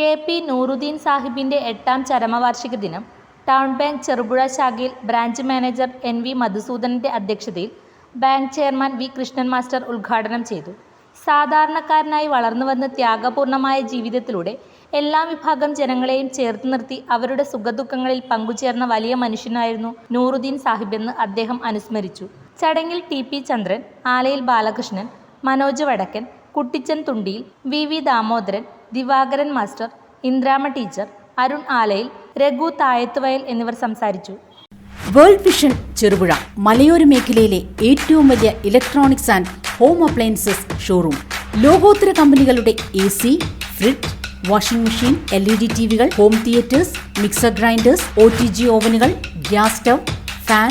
K P Nooruddeen സാഹിബിന്റെ എട്ടാം ചരമവാർഷിക ദിനം ടൗൺ ബാങ്ക് ചെറുപുഴ ശാഖയിൽ ബ്രാഞ്ച് മാനേജർ എൻ വി മധുസൂദനന്റെ അധ്യക്ഷതയിൽ bank chairman V Krishnan master ഉദ്ഘാടനം ചെയ്തു. സാധാരണക്കാരനായി വളർന്നു വന്ന ത്യാഗപൂർണമായ ജീവിതത്തിലൂടെ എല്ലാ വിഭാഗം ജനങ്ങളെയും ചേർത്ത് നിർത്തി അവരുടെ സുഖദുഃഖങ്ങളിൽ പങ്കുചേർന്ന വലിയ മനുഷ്യനായിരുന്നു നൂറുദ്ദീൻ സാഹിബെന്ന് അദ്ദേഹം അനുസ്മരിച്ചു. ചടങ്ങിൽ T P Chandran Alayil Balakrishnan Manoj Vadakkan Kuttichan Thundiyil V V Damodaran Divakaran master Indrama teacher Arun Alayil Raghu Thayathuvayal എന്നിവർ സംസാരിച്ചു. വേൾഡ് വിഷൻ ചെറുപുഴ മലയോര മേഖലയിലെ ഏറ്റവും വലിയ electronics and home appliances showroom. ലോകോത്തര കമ്പനികളുടെ A C fridge washing machine L E D T വികൾ home theatres mixer grinders O T G ഓവനുകൾ gas stove fan